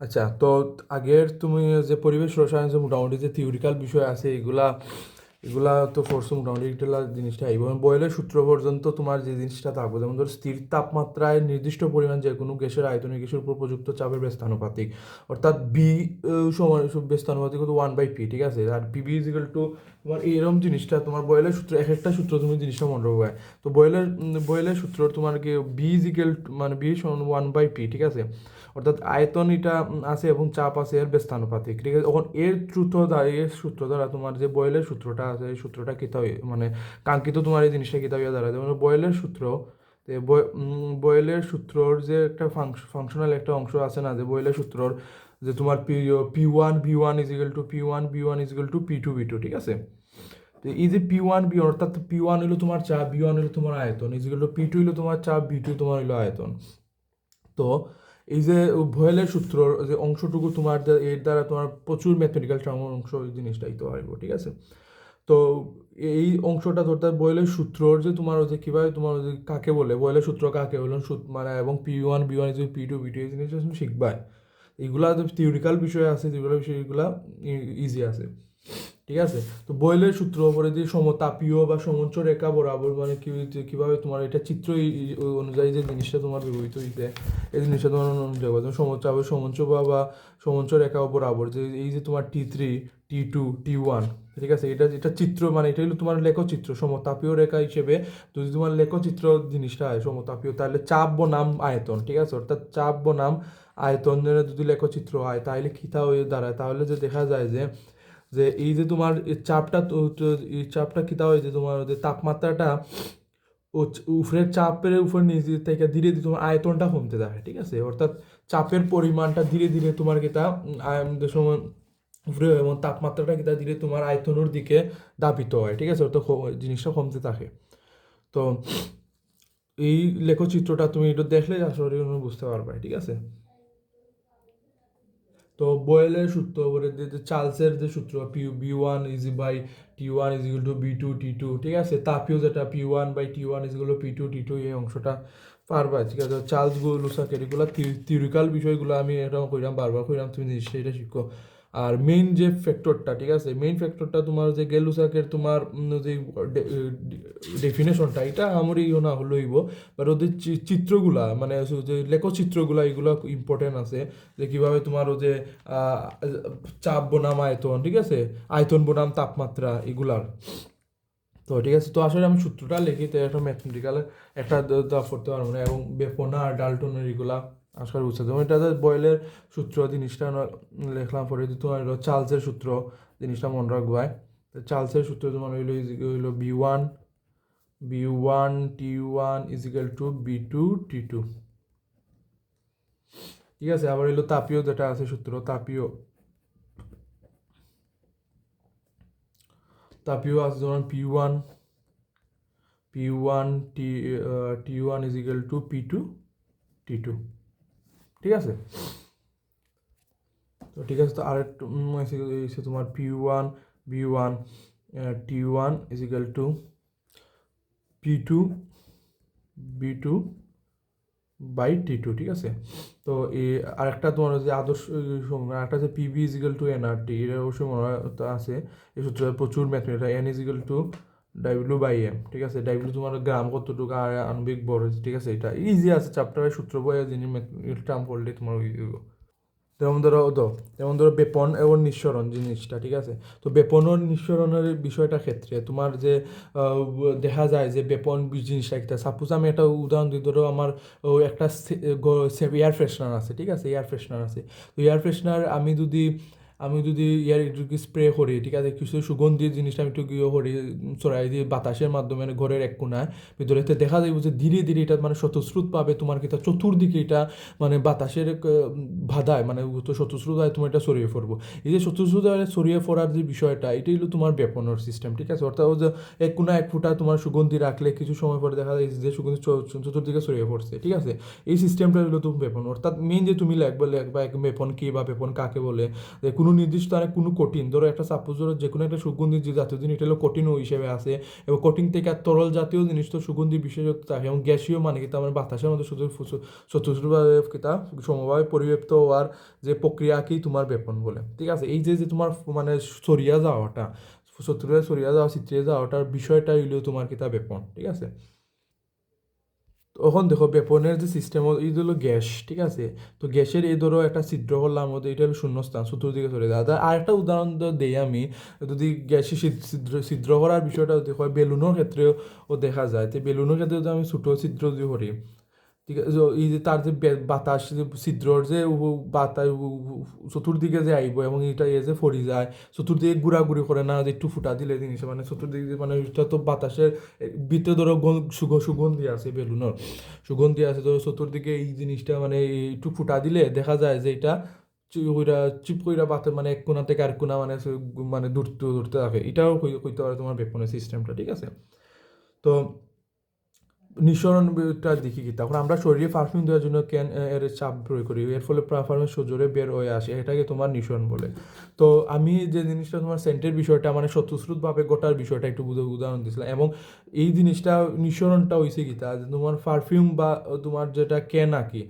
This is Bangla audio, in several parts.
আচ্ছা তো আগের তুমি যে পরিবেশ রসায়ন যে মোটামুটি যে থিওরিক্যাল বিষয় আছে এগুলা এগুলা তো পড়ছো মোটামুটি এগুলা জিনিসটা এবং বয়লের সূত্র পর্যন্ত তোমার যে জিনিসটা থাকবে যেমন ধর স্থির তাপমাত্রায় নির্দিষ্ট পরিমাণ যে কোনো গ্যাসের আয়তনে গ্যাসের উপর প্রযুক্ত চাপের ব্যস্তানুপাতিক। অর্থাৎ বি সমান ব্যস্তানুপাতিক হতো ওয়ান বাই পি ঠিক আছে? আর পিবি ইজিক্যাল টু তোমার এরকম জিনিসটা, তোমার বয়লের সূত্র, এক একটা সূত্র তুমি জিনিসটা মনে রাখবে। তো বয়লের বয়লের সূত্র তোমার কি বি ইজিক্যাল মানে বি সমান ওয়ান বাই পি ঠিক আছে? অর্থাৎ আয়তন এটা আছে এবং চাপ আছে এর ব্যস্তানুপাতিক, ঠিক আছে? তখন এর সূত্র দ্বারা, এর সূত্র দ্বারা তোমার যে বয়েলের সূত্রটা আছে এই সূত্রটা কিতা হয়ে মানে কাঙ্ক্ষিত তোমার এই জিনিসটা কিতা হইয়া দাঁড়ায়। যেমন বয়েলের সূত্র বয়েলের সূত্রর যে একটা ফাংশনাল একটা অংশ আছে না, যে বয়েলের সূত্রর যে তোমার P P one, V one equal to P one, V one equal to P two, V two, ঠিক আছে? তো এই যে পি ওয়ান, বি ওয়ান, অর্থাৎ পি ওয়ান হলো তোমার চাপ বি ওয়ান হলো তোমার আয়তন ইজিক্যাল টু পি টু হলো তোমার চাপ বি টু তোমার হলো আয়তন। তো এই যে ভয়েলের সূত্র যে অংশটুকু তোমার এর দ্বারা তোমার প্রচুর ম্যাথমেটিক্যাল টার্ম অংশ জিনিসটাই তো আসব ঠিক আছে? তো এই অংশটা ধরতে বইলে সূত্রর যে তোমার ওই যে কীভাবে তোমার ওই যে কাকে বলে বইলে সূত্র কাকে বলে মানে এবং P one V one P two V two এই জিনিস তুমি শিখবাই। যে থিওরিক্যাল বিষয় আছে, যেগুলো বিষয়গুলো ইজি আছে। ঠিক আছে? তো বয়েলের সূত্র উপরে যে সমতাপীয় বা সমঞ্চ রেখা বরাবর মানে কীভাবে তোমার এটা চিত্র অনুযায়ী যে জিনিসটা তোমার ব্যবহৃত হইতে, এই জিনিসটা তোমার অনুযায়ী সমচাপ সমঞ্চ বা বা সমঞ্চ রেখা বরাবর যে এই যে তোমার T three T two T one ঠিক আছে? এটা এটা চিত্র মানে এটা হলো তোমার লেখচিত্র। সমতাপীয় রেখা হিসেবে যদি তোমার লেখচিত্র জিনিসটা হয় সমতাপীয় তাহলে চাপ বনাম আয়তন, ঠিক আছে? অর্থাৎ চাপ বনাম আয়তনের যদি লেখচিত্র হয়, তাহলে খিতা হয়ে দাঁড়ায়। তাহলে যে দেখা যায় যে যে এই যে তোমার চাপটা চাপটা কিতা হয় যে তোমার যে তাপমাত্রাটা উপরের চাপের উপর নিচে থেকে ধীরে ধীরে তোমার আয়তনটা কমতে থাকে, ঠিক আছে? অর্থাৎ চাপের পরিমাণটা ধীরে ধীরে তোমার কিতা সময় উপরে এবং তাপমাত্রাটা কিতা ধীরে তোমার আয়তনের দিকে দাবিত হয়, ঠিক আছে? অর্থাৎ জিনিসটা কমতে থাকে। তো এই লেখচিত্রটা তুমি এটা দেখলে আসলে বুঝতে পারবে, ঠিক আছে? তো বয়েলের সূত্র বলে যে চার্লসের যে সূত্র P V one is by T one is to V two T two ঠিক আছে? তাপিও যেটা P one by T one is P two T two এই অংশটা পারবা, ঠিক আছে? চার্লস লুসাকের এগুলো থিওরিক্যাল বিষয়গুলো আমি এরকম কইরাম, বারবার কইরাম, তুমি এটা শিখো। আর মেইন যে ফ্যাক্টরটা ঠিক আছে? মেইন ফ্যাক্টরটা তোমার যে গেলুসাকের তোমার যে ডেফিনেশনটা এটা আমারই না হইব। বাট ওদের চিত্রগুলা মানে যে লেখচিত্রগুলা, এগুলো ইম্পর্টেন্ট আছে। যে কীভাবে তোমার ও যে চাপ বনাম আয়তন, ঠিক আছে? আয়তন বনাম তাপমাত্রা, এগুলার। তো ঠিক আছে, তো আসলে আমি সূত্রটা লিখি, তো একটা ম্যাথমেটিক্যাল একটা করতে পারব না। এবং বেপনা আর ডালটনের এগুলা আসলে বুঝতে যেমন এটা বয়েলের সূত্র জিনিসটা লিখলাম, পরে তোমার হলো চার্লসের সূত্র, জিনিসটা মনে রাখবাই তো চার্লসের সূত্র তোমার হইল হইল V one V one T one equal to V two T two ঠিক আছে, আবার হইল তাপীয় যেটা আছে সূত্র, তাপীয়। তাপীয় আছে যেমন P one P one T T one equal to P two T two ঠিক আছে? তো ঠিক আছে, তো আর একটু তোমার P one V one T one equal to P two V two by T two ঠিক আছে? তো এই আরেকটা তোমার যে আদর্শ আরেকটা যে PV equal to N R T এটা অবশ্যই মনে আছে। এই সূত্রে প্রচুর mathematic N equal to W by M ঠিক আছে? ডাব্লিউ তোমার গ্রাম কতটুকু, আর আণবিক বড় ঠিক আছে? এটা ইজি আছে চ্যাপ্টারের সূত্র বই যিনি টার্ম পড়লে তোমার যেমন ধরো তো, যেমন ধরো বেপন এবং নিঃসরণ জিনিসটা, ঠিক আছে? তো বেপন ও নিঃসরণের বিষয়টা ক্ষেত্রে তোমার যে দেখা যায় যে বেপন জিনিসটা একটা সাপোজ আমি একটা উদাহরণ দিই, ধরো আমার একটা এয়ার ফ্রেশনার আছে, ঠিক আছে? এয়ার ফ্রেশনার আছে। তো এয়ার ফ্রেশনার আমি যদি আমি যদি ইয়ার একটু স্প্রে করি, ঠিক আছে? কিছু সুগন্ধি জিনিসটা আমি একটু ইয়ে করি ছড়াই দিয়ে বাতাসের মাধ্যমে মানে ঘরের এক কোনায় ভিতরে তো দেখা যাবে যে ধীরে ধীরে এটা মানে স্বতঃস্রোত পাবে তোমার কি চতুর্দিকে এটা মানে বাতাসের বাধায় মানে স্বতঃস্রোত হয় তোমার এটা ছড়িয়ে পড়ব। এই যে স্বতঃস্রোত হয় ছড়িয়ে পড়ার যে বিষয়টা, এটাই হলো তোমার বেপনের সিস্টেম ঠিক আছে? অর্থাৎ এক কোনা এক ফুটা তোমার সুগন্ধি রাখলে কিছু সময় পরে দেখা যায় যে সুগন্ধি চতুর্দিকে ছড়িয়ে পড়ছে, ঠিক আছে? এই সিস্টেমটা হলো তুমি বেপন অর্থাৎ মেন যে তুমি লেখবে, লেখবা এক বেপন কি বা বেপন কাকে বলে, যে কোনো কোনো নির্দিষ্ট স্থানে কোনো কঠিন, ধরো একটা সাপোজ ধরো যে কোনো একটা সুগন্ধি যে জাতীয় জিনিস, এটা হলো কঠিন হিসেবে আছে। এবং কঠিন থেকে আর তরল জাতীয় জিনিস তো সুগন্ধি বিশেষত্ব থাকে এবং গ্যাসীয় মানে কি আমার বাতাসের মধ্যে শুধু চতুর্থভাবে কিতা সমভাবে পরিব্যাপ্ত হওয়ার যে প্রক্রিয়াকেই তোমার বেপন বলে। ঠিক আছে? এই যে যে তোমার মানে সরিয়া যাওয়াটা শত্রুরা সরিয়া যাওয়া চিত্রে যাওয়াটার বিষয়টা হইল তোমার কিতা বেপন ঠিক আছে? তখন দেখো বেপনের যে সিস্টেম এই হলো গ্যাস, ঠিক আছে? তো গ্যাসের এই ধরো একটা ছিদ্র করলাম মধ্যে এটা হলো শূন্যস্থান, চতুর্দিকে চলে যায়। আর একটা উদাহরণ দেই আমি। যদি গ্যাসে ছিদ্র ছিদ্র করার বিষয়টা হয় বেলুনের ক্ষেত্রেও দেখা যায়। তো বেলুনের ক্ষেত্রে যদি আমি ছোটো ছিদ্র যদি করি ঠিক আছে এই যে তার যে বাতাস, যে ছিদ্রর যে বাতাস চতুর্দিকে যে আইব এবং এটা ইয়ে যে ফরি যায়, চতুর্দিকে ঘুরাঘুরি করে না, যে একটু ফুটা দিলে জিনিস মানে চতুর্দিকে মানে এটা তো বাতাসের ভিতরে ধরো সুগ- সুগন্ধি আছে বেলুনের সুগন্ধি আছে, ধরো চতুর্দিকে এই জিনিসটা মানে একটু ফুটা দিলে দেখা যায় যে এটা কইরা চিপ কইরা বাতে মানে এক কোনা থেকে আর কোনা মানে মানে দূরতে দূরতে থাকে। এটাও কই- কইতে পারে তোমার বেপনের সিস্টেমটা ঠিক আছে? তো নিঃসরণটা দেখি কি, তখন আমরা শরীরে পারফিউম দেওয়ার জন্য ক্যান এর চাপ প্রয়োগ করি, এর ফলে পারফিউম সজোরে বের হয়ে আসে, এটাকে তোমার নিঃসরণ বলে। তো আমি যে জিনিসটা তোমার সেন্টের বিষয়টা মানে স্বতঃস্রুতভাবে গোটার বিষয়টা একটু বুঝে- উদাহরণ দিয়েছিলাম, এবং এই জিনিসটা নিঃসরণটা হয়েছে কি তা তোমার পারফিউম বা তোমার যেটা ক্যান আঁকি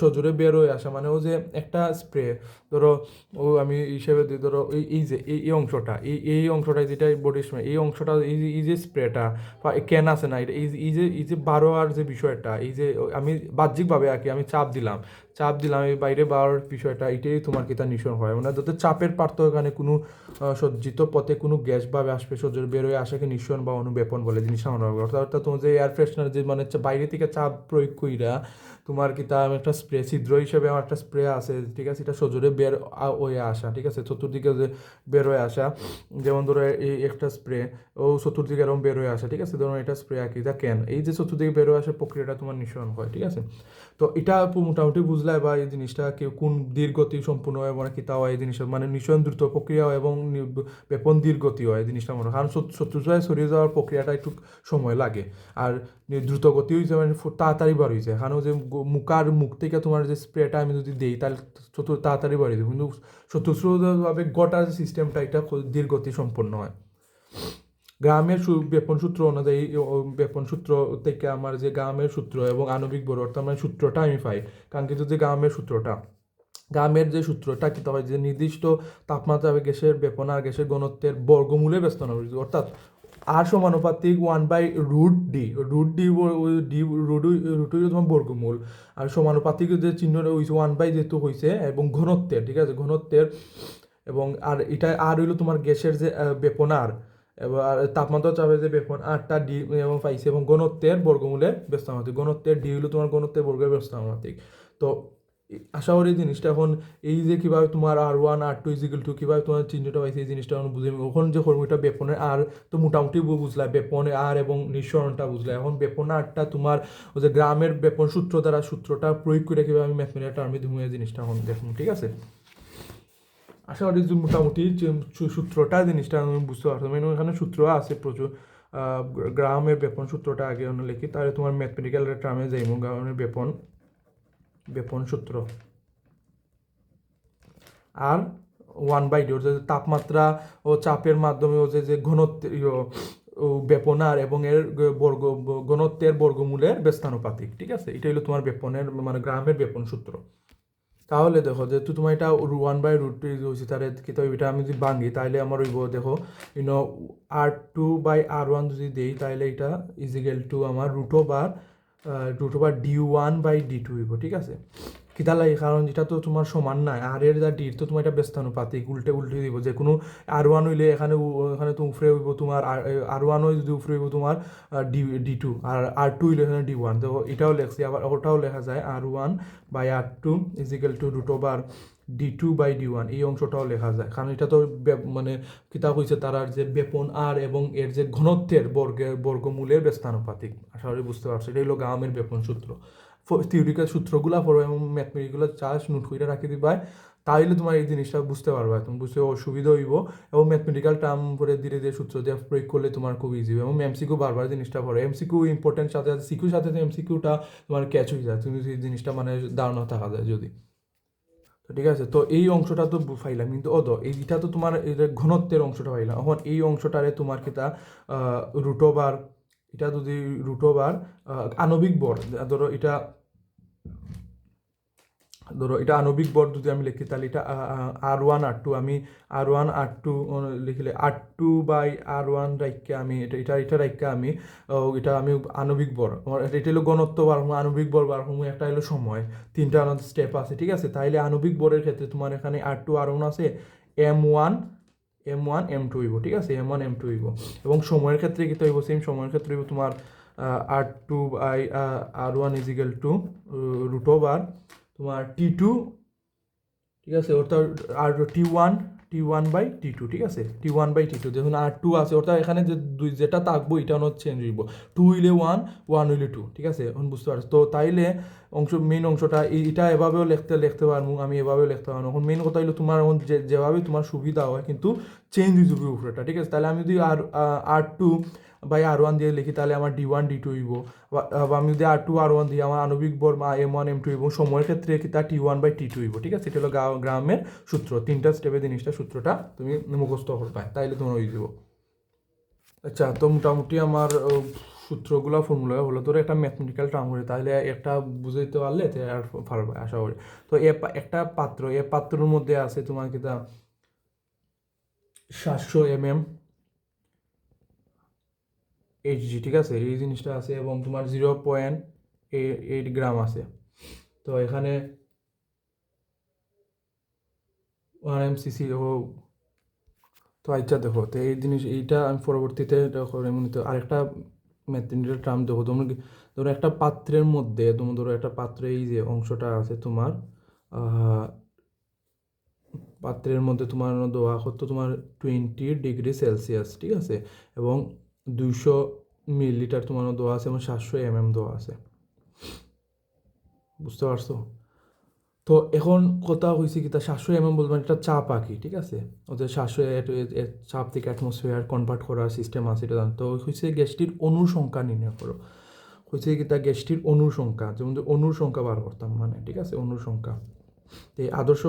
সজোরে বের হয়ে আসা মানে ও যে একটা স্প্রে ধরো ও আমি হিসেবে দিই ধরো এই এই যে, এই এই অংশটা, এই এই অংশটা যেটা বডির সময় এই অংশটা এই যে এই যে স্প্রেটা বা ক্যান আছে না, এটা এই যে- এই যে এই যে বারোয়ার যে বিষয়টা, এই যে আমি বাহ্যিকভাবে আর কি আমি চাপ দিলাম চাপ দিলাম এই বাইরে বারোর বিষয়টা, এটাই তোমার কি তার নিঃসরণ হয়? মানে যাতে চাপের পার্থক্য এখানে কোনো সজ্জিত পথে কোনো গ্যাস বা বাষ্পে সহ্য বের হয়ে আসাকে নিঃসরণ বা অনুবেপন বলে জিনিস আমার অর্থাৎ তোমার যে এয়ার ফ্রেশনার যে মানে বাইরে থেকে চাপ প্রয়োগ কইরা তোমার কি তার একটা স্প্রে ছিদ্র হিসেবে আমার একটা স্প্রে আছে, ঠিক আছে? এটা সজোরে বের হয়ে আসা, ঠিক আছে? চতুর্দিকে যে বের হয়ে আসা, যেমন ধরো এই একটা স্প্রে ও চতুর্দিকে এরকম বের হয়ে আসা, ঠিক আছে? ধরুন এটা স্প্রে আঁকি এটা ক্যান এই যে চতুর্দিকে বের হয়ে আসার প্রক্রিয়াটা তোমার নিঃসরণ হয়, ঠিক আছে? তো এটা মোটামুটি বুঝলে বা এই জিনিসটা কেউ কোন দীর্ঘতি সম্পূর্ণ হয় মানে কিতা হয় এই জিনিসটা মানে নিঃসরণ দ্রুত প্রক্রিয়া হয় এবং নি- বেপন দীর্ঘতি হয় এই জিনিসটা মনে হয়। কারণ শত্রুতায় সরিয়ে যাওয়ার প্রক্রিয়াটা একটু সময় লাগে। আর দ্রুত গতি হয়েছে মানে তাড়াতাড়ি বার হয়েছে কারণ যে মুখার মুখ থেকে তোমার যে স্প্রেটা আমি যদি দিই, তাহলে চতুর, তাড়াতাড়ি বার হয়েছে কিন্তু গোটার যে সিস্টেমটা এটা ধীরগতি সম্পন্ন হয়। গ্রামের বেপন সূত্র অনুযায়ী বেপন সূত্র থেকে আমার যে গ্রামের সূত্র এবং আণবিক বড় অর্থাৎ মানে সূত্রটা আমি পাই। কারণ কাঙ্ক্ষিত যে গ্রামের সূত্রটা, গ্রামের যে সূত্রটা কি হয় যে নির্দিষ্ট তাপমাত্রা, গ্যাসের বেপন গ্যাসের ঘনত্বের বর্গমূলে ব্যস্ত না, অর্থাৎ আর সমানুপাতিক one by root D root D D root root হইল তোমার বর্গমূল। আর সমানুপাতিক যে চিহ্নটা হয়েছে ওয়ান বাই যেহেতু হয়েছে এবং ঘনত্বের ঠিক আছে? ঘনত্বের, এবং আর এটা আর হইল তোমার গ্যাসের যে বেপনার এবার তাপমাত্রা চাপে যে বেপন আটটা ডি এবং পাইছে, এবং ঘনত্বের বর্গমূলের ব্যস্তানুপাতিক ঘনত্বের ডি হলো তোমার ঘনত্বের বর্গের ব্যস্তানুপাতিক তো আশা করি জিনিসটা এখন এই যে কীভাবে তোমার R one R two equal to কীভাবে তোমার চিহ্নটা পাইছে, এই জিনিসটা এখন বুঝে ওখান যে কর্মীটা বেপনের আর তো মোটামুটি বুঝলা, বেপনে আর এবং নিঃসরণটা বুঝলা। এখন বেপন আরটা তোমার ওই যে গ্রামের বেপন সূত্র দ্বারা সূত্রটা প্রয়োগ করে কীভাবে আমি ম্যাথমেটিক্যাল টার্মে ধুমে জিনিসটা এখন দেখুন ঠিক আছে? আশা করি যে মোটামুটি সূত্রটা জিনিসটা আমি বুঝতে পারতাম এখানে সূত্র আছে প্রচুর। গ্রামের বেপন সূত্রটা আগে অন্য লিখি, তাহলে তোমার ম্যাথমেটিক্যাল টার্মে যাইব গ্রামের বেপন। বেপন সূত্র। আর ওয়ান বাই ডি যে তাপমাত্রা ও চাপের মাধ্যমে ও যে যে ঘনত্ব ও বেপনার এবং এর বর্গ, ঘনত্বের বর্গমূলের ব্যস্তানুপাতিক ঠিক আছে? এটা হলো তোমার বেপনের মানে গ্রামের বেপন সূত্র। তাহলে দেখো, যেহেতু তোমার এটা ওয়ান বাই রুট টু হয়েছে তাহলে কি তো এটা আমি যদি ভাঙি, তাহলে আমার হইব দেখো you know R two by R one যদি দেই, তাহলে এটা ইজিক্যাল টু আমার root over root over D one by D two eco ঠিক আছে? কিতা লাগে? কারণ এটা তো তোমার সমান নাই আর এর যা ডির তো তোমার এটা ব্যস্তানুপাতিক উল্টে উল্টে দিব। যে কোনো আর ওয়ান হইলে এখানে এখানে তো উফরে হইব তোমার আর ওয়ান হয়ে যদি উফরে হইব তোমার D D two R R two হইলে এখানে ডি ওয়ান তো এটাও লেখছি, আবার ওটাও লেখা যায় R one by R two equal to root over D two by D one এই অংশটাও লেখা যায়। কারণ এটা তো মানে কিতাব হয়েছে তারার যে বেপন আর এবং এর যে ঘনত্বের বর্গের বর্গমূলের ব্যস্তানুপাতিক আশা করি বুঝতে পারছ, এটা হলো গ্রামের বেপন সূত্র। থিওরিক্যাল সূত্রগুলা পড়ো এবং ম্যাথমেটিকগুলো চার্জ নোট করে রাখি দিবা তাইলে তোমার এই জিনিসটা বুঝতে পারবে। তুমি বুঝতে অসুবিধা হইব। এবং ম্যাথমেটিক্যাল টার্ম পরে ধীরে ধীরে সূত্র দিয়ে প্রয়োগ করলে তোমার খুব ইজি হবে। এবং এমসিকিউ বারবার জিনিসটা পড়ে। এমসিকিউ ইম্পর্টেন্ট সাথে সাথে সিকিউ সাথে এমসিকিউটা তোমার ক্যাচ হয়ে যায়। তুমি সেই জিনিসটা মানে ধারণা থাকা যায় যদি। ঠিক আছে, তো এই অংশটা তো পাইলাম কিন্তু অদ এইটা তো তোমার ঘনত্বের অংশটা পাইলাম এখন এই অংশটারে তোমার কিতা রুটোবার এটা যদি রুটোবার আণবিক বর ধরো এটা ধরো এটা আণবিক বর যদি আমি লিখি তাহলে এটা আর ওয়ান আর টু আমি আর ওয়ান আর টু লিখলে R two by R one রাইখকে আমি এটা এটা এটা রাইখকে আমি এটা আমি আণবিক বর এটা হলো গণত্ব বার হব, আণবিক বর বার হব, একটা হলো সময় তিনটা স্টেপ আছে ঠিক আছে? তাইলে আণবিক বরের ক্ষেত্রে তোমার এখানে আর টু আর ওয়ান আছে M one M one M two হইব ঠিক আছে? এম ওয়ান এম টু হইব। এবং সময়ের ক্ষেত্রে কি হইব? সেম সময়ের ক্ষেত্রে হইব তোমার R two by R one equal to root over তোমার টি টু ঠিক আছে? অর্থাৎ R T one T one by T two ঠিক আছে? T one by T two দেখুন আর টু আছে। অর্থাৎ এখানে যে দুই যেটা থাকব, এটা হচ্ছে চেঞ্জ হইব। টু হইলে ওয়ান ওয়ান হইলে টু ঠিক আছে? এখন বুঝতে পারছ? তো তাইলে অংশ মেইন অংশটা এটা এভাবেও লিখতে লিখতে পারব আমি এভাবেও লিখতে পারব এখন মেইন কথা হলো তোমার এখন যেভাবে তোমার সুবিধা হয়, কিন্তু চেঞ্জ হয়ে যাবে উপরেটা, ঠিক আছে? তাহলে আমি যদি R R two by R one দিয়ে লিখি, তাহলে আমার ডি ওয়ান ডি টু হইব। বা আমি যদি আর টু আর ওয়ান দিই, আমার আণবিক বর এম ওয়ান এম টু এবং সময়ের ক্ষেত্রে কি T one by T two হইব, ঠিক আছে? এটা হলো গ্রামের সূত্র, তিনটা স্টেপে জিনিসটা সূত্রটা তুমি মুখস্থ করবে তাইলে তোমার হয়ে যাব। আচ্ছা তো মোটামুটি আমার সূত্রগুলো ফর্মুলা হলো তোর একটা ম্যাথমেটিক্যাল টার্ম করে, তাহলে একটা বুঝাইতে পারলে তে আর পারবে আশা করি। তো এ একটা পাত্র, এ পাত্রের মধ্যে আছে তোমার কিতা সাতশো এম এম এইচজি ঠিক আছে? এই জিনিসটা আছে এবং তোমার জিরো পয়েন্ট এইট গ্রাম আছে। তো এখানে ওয়ান এম সিসি তো আচ্ছা দেখো, তো এই জিনিস, এইটা আমি পরবর্তীতে তো আরেকটা ম্যাথমেটিক্যাল ট্রাম দেখো তোমরা ধরো একটা পাত্রের মধ্যে, তোমার ধরো একটা পাত্রে এই যে অংশটা আছে তোমার পাত্রের মধ্যে তোমার দেওয়া হতো তোমার টোয়েন্টি ডিগ্রি সেলসিয়াস, ঠিক আছে? এবং দুইশো মিলিলিটার তোমার দেওয়া আছে এবং সাতশো এম এম দেওয়া আছে। বুঝতে পারছ? তো এখন কথা হয়েছে কি, তা সাতশো এম এম বলবেন, একটা চাপ আঁকি ঠিক আছে? ওদের সাতশো চাপ থেকে অ্যাটমসফিয়ার কনভার্ট করার সিস্টেম আছে, এটা। তো হয়েছে গ্যাসটির অনুর সংখ্যা নির্ণয় করো। হয়েছে কি, তা গ্যাসটির অনুর সংখ্যা যেমন যে অনুর সংখ্যা বার করতাম মানে ঠিক আছে? অনুর সংখ্যা তো এই আদর্শ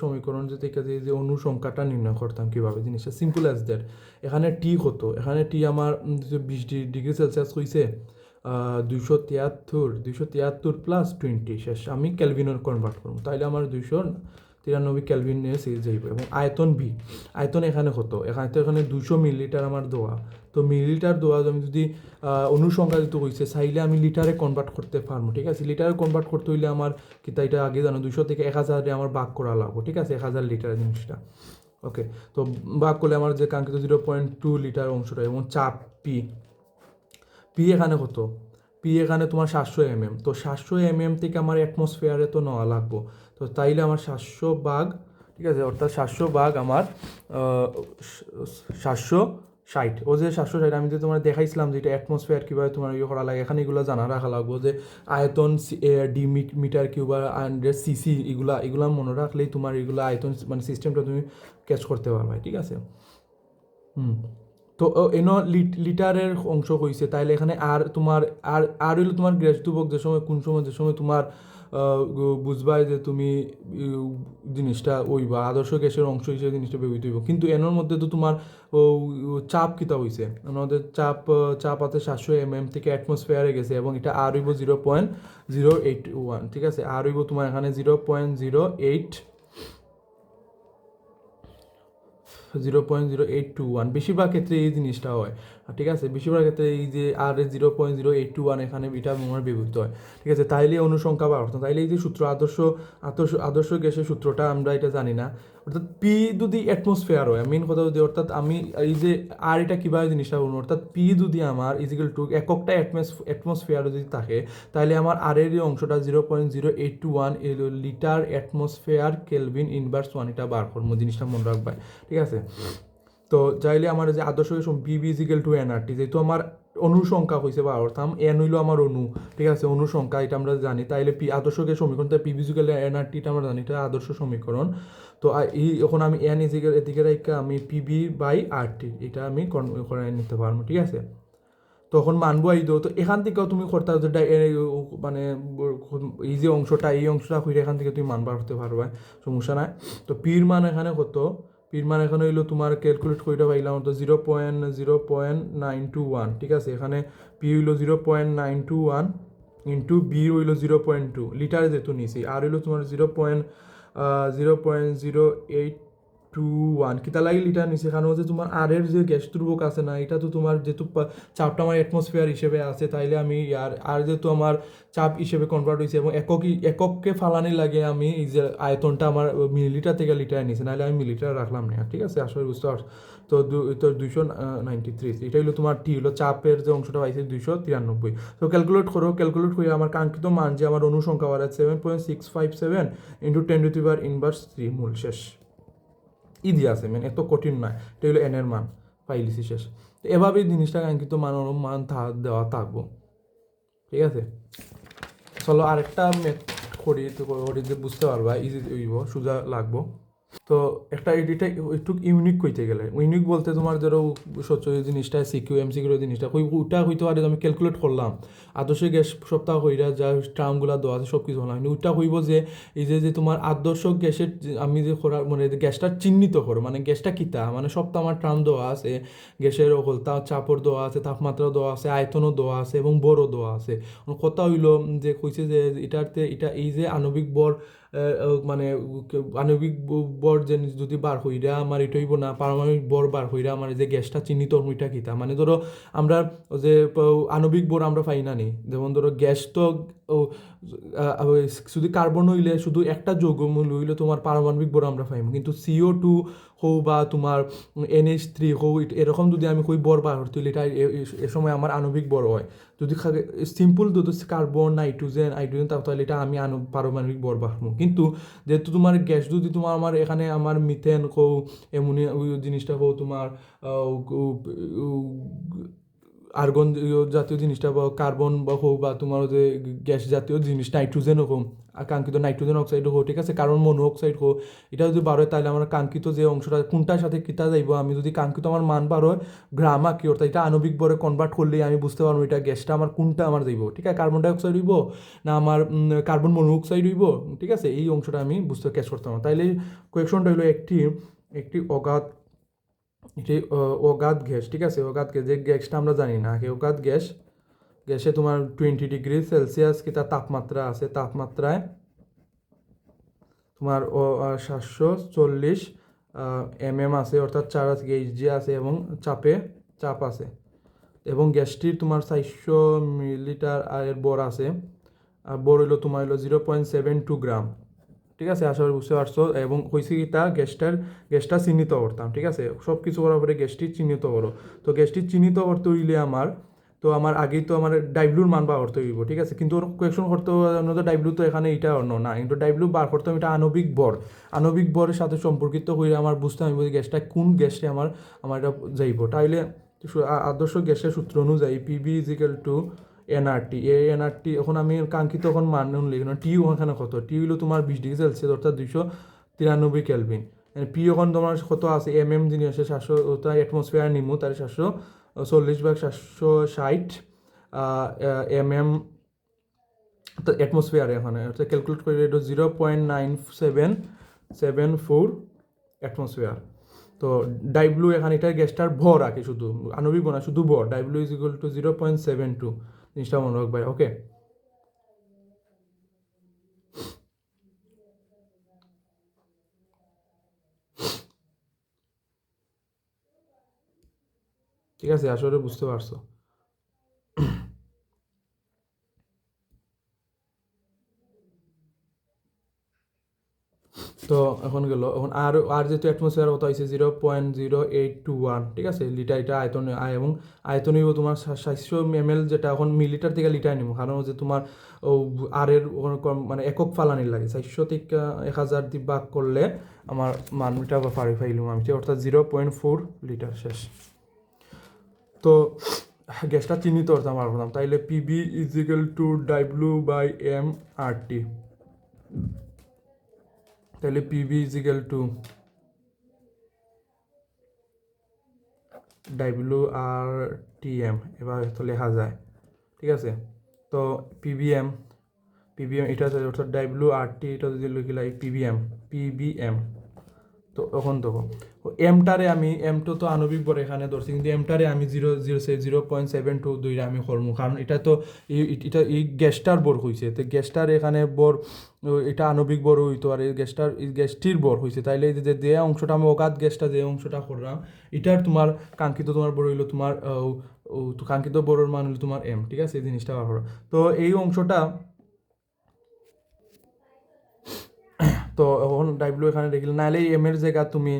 সমীকরণ যে থেকে যে যে অনুর সংখ্যাটা নির্ণয় করতাম কীভাবে, জিনিসটা সিম্পল অ্যাজ দ্যাট এখানে টি হতো এখানে টি আমার বিশ ডিগ্রি সেলসিয়াস হয়েছে দুইশো তিয়াত্তর দুইশো তিয়াত্তর প্লাস টোয়েন্টি শেষ। আমি ক্যালভিনের কনভার্ট করব। তাইলে আমার দুইশো তিরানব্বই ক্যালভিন সিরিজ যাইব এবং আয়তন ভি আয়তন এখানে হতো এখানে তো এখানে দুইশো মিলিলিটার আমার দোয়া। তো মিলিলিটার দোয়া আমি যদি অনুসংখ্যা যেহেতু হয়েছে চাইলে আমি লিটারে কনভার্ট করতে পারব, ঠিক আছে? লিটারে কনভার্ট করতে হইলে আমার, কিতা এটা আগে জানো, দুইশো থেকে এক হাজারে আমার বাক করা লাগবো, ঠিক আছে? এক হাজার লিটারের জিনিসটা। ওকে তো বাক করলে আমার যে কাঙ্ক্ষিত জিরো পয়েন্ট টু লিটার অংশটা এবং চাপ পি পি এখানে কত? পি এখানে তোমার সাতশো এম এম তো সাতশো এম এম থেকে আমার অ্যাটমসফিয়ারে তো নেওয়া লাগবো। তো তাইলে আমার সাতশো বাঘ ঠিক আছে? অর্থাৎ সাতশো বাঘ আমার সাতশো ষাট। ও যে সাতশো ষাট, আমি যে তোমার দেখাইছিলাম যে এটা অ্যাটমসফিয়ার কীভাবে তোমার ইয়ে করা লাগে, এখানে এগুলো জানা রাখা লাগবো যে আয়তন D metre cube hundred CC এগুলা এগুলা মনে রাখলেই তোমার এগুলো আয়তন মানে সিস্টেমটা তুমি ক্যাচ করতে পারবে, ঠিক আছে? হুম। তো এনো লিট- লিটারের অংশ হয়েছে তাইলে এখানে আর তোমার আর আর হইল তোমার গ্যাস দুবক যে সময়, কোন সময় যে সময় তোমার বুঝবাই যে তুমি জিনিসটা ওই বা আদর্শ গ্যাসের অংশ হিসেবে জিনিসটা ব্যবহৃত হইব। কিন্তু এনোর মধ্যে তো তোমার চাপ কিতা হয়েছে আমাদের চাপ চাপ আছে সাতশো এম এম থেকে অ্যাটমসফিয়ারে গেছে এবং এটা আর হইব zero point zero eight one, ঠিক আছে? আর হইব তোমার এখানে zero point zero eight zero point zero eight two one. বেশিরভাগ ক্ষেত্রে এই জিনিসটা হয়। ঠিক আছে? বেশিরভাগ ক্ষেত্রে এই যে R is zero point zero eight two one এখানে এটা আমার ব্যবহৃত হয়। ঠিক আছে? তাইলে অনুসংখ্যা বা অর্থ তাইলে এই যে সূত্র, আদর্শ আদর্শ আদর্শ গ্যাসের সূত্রটা আমরা এটা জানি না। অর্থাৎ পি যদি অ্যাটমসফিয়ার হয় মেন কথা যদি অর্থাৎ আমি এই যে আর এটা কীভাবে জিনিসটা বলব? অর্থাৎ পি যদি আমার ইজিক্যাল টু এককটা অ্যাটমসফিয়ার যদি থাকে তাহলে আমার আর এর অংশটা zero point zero eight two one litre atmosphere kelvin inverse one এটা বার করব, জিনিসটা মনে রাখবে। ঠিক আছে? তো চাইলে আমার যে আদর্শ বিবি ইজিক্যাল টু এনআরটি যেহেতু আমার অনুসংখ্যা হয়েছে বা অর্থাৎ এন হইল আমার অনু, ঠিক আছে, অনুসংখ্যা, এটা আমরা জানি। তাইলে পি, আদর্শকে সমীকরণ, তাই পিভিজিক্যাল এনআরটিটা আমরা জানি, এটা আদর্শ সমীকরণ। তো এই, এখন আমি এন ইজিক্যাল এদিকে রেখে আমি পিবি বাই আরটি এটা আমি করে নিতে পারব, ঠিক আছে? তখন মানবো আইদো তো এখান থেকেও তুমি করতে মানে এই যে অংশটা, এই অংশটা হইলে এখান থেকে তুমি মানবার করতে পারবে, সমস্যা নাই। তো পির মান এখানে কত? পির মান এখানে হইল তোমার ক্যালকুলেট করে পাইলাম তো zero point zero point nine two one ঠিক আছে? এখানে পি হইল zero point nine two one into V হইল জিরো পয়েন্ট টু লিটার যেহেতু নিছি। আর হইল তোমার zero point zero point zero eight two one কিতা লাগি লিটার নিছে? কারণ হচ্ছে তোমার আর এর যে গ্যাস তুর্বক আছে না এটা তো তোমার যেহেতু চাপটা আমার অ্যাটমসফিয়ার হিসেবে আছে, তাইলে আমি আর আর যেহেতু আমার চাপ হিসেবে কনভার্ট হয়েছে এবং একক একককে ফালানি লাগে আমি এই যে আয়তনটা আমার মিলিলিটার থেকে লিটার নিছে নাহলে আমি মিলিটার রাখলাম না ঠিক আছে? আসলে বুঝতে পারছ তো তো দুইশো নাইনটি থ্রি এটা হলো তোমার টি হলো চাপের যে অংশটা পাইছে দুইশো তিরানব্বই তো ক্যালকুলেট করো ক্যালকুলেট করে আমার কাঙ্ক্ষিত মান যে আমার অনুসংখ্যা বাড়ায় seven point six five seven into ten to three bar inverse three মূল শেষ। ইজি আছে মানে এত কঠিন নয়। এটা হলো এনের মান পাইলিছি শেষ। তো এভাবেই জিনিসটা কাঙ্ক্ষিত মান অনু- মান দেওয়া থাকব। ঠিক আছে? চলো আরেকটা করি করি বুঝতে পারবা ইজি হইব, সোজা লাগবো। তো একটা এটা একটু ইউনিক কইতে গেলে। ইউনিক বলতে তোমার ধরো সচ্চ জিনিসটা সিকিউ এম সিকিউর জিনিসটা, কই ওটা হইতে পারে আমি ক্যালকুলেট করলাম। আদর্শ গ্যাস সপ্তাহ হইরা যা ট্রামগুলো দেওয়া আছে সব কিছু হলাম ওইটা হইব যে, এই যে যে তোমার আদর্শ গ্যাসের আমি যে করার মানে গ্যাসটা চিহ্নিত করো মানে গ্যাসটা কিতা? মানে সপ্তাহ আমার ট্রাম দেওয়া আছে। গ্যাসের ওকল তা চাপড় দেওয়া আছে, তাপমাত্রা দেওয়া আছে, আয়তনও দেওয়া আছে এবং বড়ও দেওয়া আছে। কথা হইল যে কইছে যে এটাতে, এটা এই যে আণবিক বর মানে আণবিক বর যে যদি বার হইরা আমার এটাইব না পারমাণবিক বর বার হইরা আমার যে গ্যাসটা চিহ্নিত হইটা কিতা মানে ধরো আমরা যে আণবিক বর আমরা পাই না নি। যেমন ধরো গ্যাস তো শুধু কার্বন হইলে, শুধু একটা যৌগ যৌগমূল হইলে তোমার পারমাণবিক বর আমরা পাইম। কিন্তু সিও টু হও বা তোমার এনএইচ থ্রি এট- এরকম যদি আমি কই বর বার হইলে এটা এ- সময় আমার আণবিক বর হয়। যদি সিম্পল যদি কার্বন নাইট্রোজেন হাইড্রোজেন তাহলে এটা আমি আণু, পারমাণবিক বর বাড়বো কিন্তু যেহেতু তোমার গ্যাস, যদি তোমার আমার এখানে আমার মিথেন কো এমোনিয়া ওই জিনিসটা কো তোমার আর্গন জাতীয় জিনিসটা বা কার্বন বা হোক বা তোমার যে গ্যাস জাতীয় জিনিস নাইট্রোজেন হোক আর কাঙ্ক্ষিত নাইট্রোজেন অক্সাইড হোক ঠিক আছে? কার্বন মনো অক্সাইড হোক এটা যদি বার তাহলে আমার কাঙ্ক্ষিত যে অংশটা, কোনটার সাথে কিতা যাইব? আমি যদি কাঙ্ক্ষিত আমার মান বার হয় গ্রামা কি অর্থাৎ এটা আণবিক বরে কনভার্ট করলেই আমি বুঝতে পারব এটা গ্যাসটা আমার কোনটা আমার যাইব, ঠিক আছে? কার্বন ডাইঅক্সাইড হইব না আমার কার্বন মনোক্সাইড হইব, ঠিক আছে? এই অংশটা আমি বুঝতে ক্যাচ করতে পারব। তাইলে কোয়েকশনটা হইল একটি একটি অগাধ এটি অ- অগাধ গ্যাস, ঠিক আছে? অগাধ গ্যাস, যে গ্যাসটা আমরা জানি না, আগে অগাধ গ্যাস, গ্যাসে তোমার টোয়েন্টি ডিগ্রি সেলসিয়াস কি তার তাপমাত্রা আছে? তাপমাত্রায় তোমার, ও সাতশো চল্লিশ এম এম আছে, অর্থাৎ চার জি আছে এবং চাপে, চাপ আছে। এবং গ্যাসটির তোমার চারশো মিলিলিটার এর বর আছে। আর বর হইল তোমার হইল zero point seven two gram ঠিক আছে? করি বুঝতে পারছ। এবং হয়েছে কি তা, গ্যাসটার, গ্যাসটা চিহ্নিত করতাম, ঠিক আছে? সব কিছু করার পরে গ্যাসটি চিহ্নিত করো। তো গ্যাসটি চিহ্নিত করতে হইলে আমার, তো আমার আগেই তো আমার ডাইব্লুর মান বার করতে হইব, ঠিক আছে? কিন্তু ওর কোয়েকশন করতে তো ডাইব্লু তো এখানে এটা অন্য না। কিন্তু ডাইব্লু বার করতে এটা আণবিক বর আণবিক বরের সাথে সম্পর্কিত হয়ে আমার বুঝতে হবে যে গ্যাসটা কোন গ্যাসে আমার আমার এটা যাইব। তাইলে আদর্শ গ্যাসের সূত্র অনুযায়ী PV is equal to NRT এই এনআরটি এখন আমি কাঙ্ক্ষিত এখন মান লিখলাম টি ওখানে কত? টি হলো তোমার বিশ ডিগ্রি সেলসিয়াস, অর্থাৎ দুইশো তিরানব্বই ক্যালভিন পি ওখানে তোমার কত আছে? এম এম যিনি আছে, সাতশো অ্যাটমসফিয়ার নিমু তার সাতশো চল্লিশ ভাগ সাতশো ষাট এম এম তো অ্যাটমসফিয়ার এখানে, অর্থাৎ ক্যালকুলেট করে এটা zero point nine seven seven four atmosphere তো ডাইব্লু এখানে এটা গ্যাসটার ভর রাখে শুধু, আণবিক বনা শুধু ভর। W is equal to zero point seven two জিনিসটা মনে রাখবে ওকে ঠিক আছে আসলে বুঝতে পারছ। তো এখন গেল, এখন আর আর যেহেতু অ্যাটমসফিয়ার কত হয়েছে zero point zero eight two one ঠিক আছে? লিটার এটা আয়তন আয় এবং আয়তন হইব তোমার সাতশো এম এল যেটা, এখন মিলিটার থেকে লিটার নিব কারণ যে তোমার আর এর মানে একক ফালানির লাগে চারশো থেকে এক হাজার দিয়ে ভাগ করলে আমার মানটা বা পারি ফাইলুম আমি অর্থাৎ জিরো পয়েন্ট ফোর লিটার শেষ। তো গ্যাসটা চিহ্নিত করতাম পারতাম তাইলে PV equal to W by M R T তাহলে PV equal to W R T M এবার তো লেখা যায়, ঠিক আছে? তো পিবিএম পিবিএম এটা অর্থাৎ ডাব্লিউ আর টি এটা যদি লিখিলাই পিবিএম পিবিএম তো এখন দেখো এমটারে আমি এমটো তো আণবিক বর এখানে ধরছি কিন্তু এমটারে আমি zero zero zero point seven two দুইটা আমি করব কারণ এটা তো এটা এই গ্যাসটার বর হয়েছে তো গ্যাসটার এখানে ও, এটা আণবিক বর হইতো আর এই গ্যাসটার গ্যাসটির বর হয়েছে তাইলে যে যে অংশটা আমি অগাধ গ্যাসটা যে অংশটা করলাম এটার তোমার কাঙ্ক্ষিত তোমার বড় হইল তোমার কাঙ্ক্ষিত বড়র মান হলো তোমার এম ঠিক আছে? এই জিনিসটা তো এই অংশটা তো এখন ডাব্লিউ এখানে দেখিলে নাহলে এর জায়গা তুমি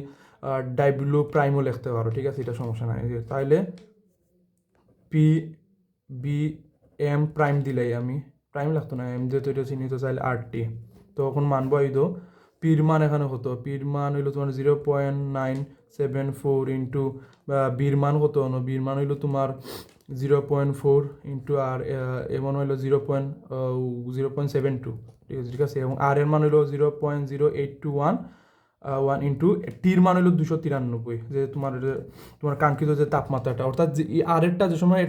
ডাব্লিউ প্রাইমও লিখতে পারো, ঠিক আছে? এটা সমস্যা নাই। তাইলে পি বি এম প্রাইম দিলাই আমি, প্রাইম লাগতো না এম যেহেতু এটা চিহ্নিত চাইলে আর টি তো এখন মানব এই দো পির মান এখানে কত? পির মান হইল তোমার zero point nine seven four into বির মান কত হলো বির মান হইল তোমার zero point four into R এমন হইল zero point zero point seven two ঠিক আছে ঠিক আছে। এবং আর এর মান হইল zero point zero eight two one one into টির মান হইল দুশো তিরানব্বই, যে তোমার তোমার কাঙ্ক্ষিত যে তাপমাত্রাটা। অর্থাৎ আর এরটা যে সময়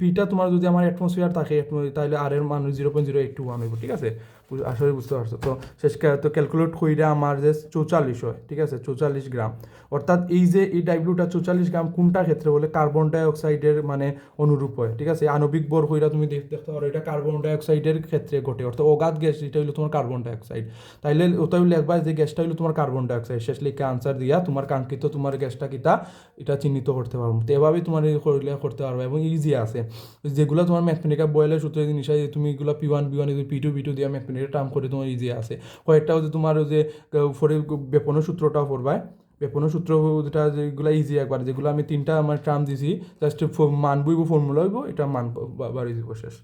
পিটা তোমার যদি আমার অ্যাটমসফিয়ার থাকে, তাহলে আর এর মান zero point zero eight two one হইব, ঠিক আছে? করি বুঝতে পারছ। তো শেষকার তো ক্যালকুলেট কইরা আমার যে চৌচল্লিশ হয়, ঠিক আছে? চৌচল্লিশ গ্রাম। অর্থাৎ এই যে এই ডাইব্লুটা চৌচল্লিশ গ্রাম কোনটা ক্ষেত্রে বলে কার্বন ডাইঅক্সাইডের মানে অনুরূপ হয়, ঠিক আছে? আণবিক বর কইরা তুমি দেখ- দেখতে পারো, এটা কার্বন ডাই অক্সাইডের ক্ষেত্রে ঘটে। অর্থাৎ অগাধ গ্যাস এটা হলো তোমার কার্বন ডাইঅক্সাইড তাইলে ওটাই লেখবা যে গ্যাসটা হলো তোমার কার্বন ডাইঅক্সাইড শেষ লিখে আনসার দিয়া তোমার কাঙ্ক্ষিত তোমার গ্যাসটা কিতা এটা চিহ্নিত করতে পারব তো এভাবেই তোমার করলে করতে পারবে এবং ইজি আছে। যেগুলো তোমার ম্যাথমেটিকা বয়েলের সূত্রে জিনিস আছে তুমি এগুলো P one B one P two B two দিয়ে ম্যাথমেটিকা টার্ম করে তোমার ইজি আছে। কয়েকটা হচ্ছে তোমার যে ফোরে বেপনের সূত্রটাও পড়বায় বেপনের সূত্র যেটা যেগুলো ইজি একবার যেগুলো আমি তিনটা আমার টার্ম দিছি জাস্ট মান বইব ফর্মুলা হইব এটা মান বার ইজি শেষ।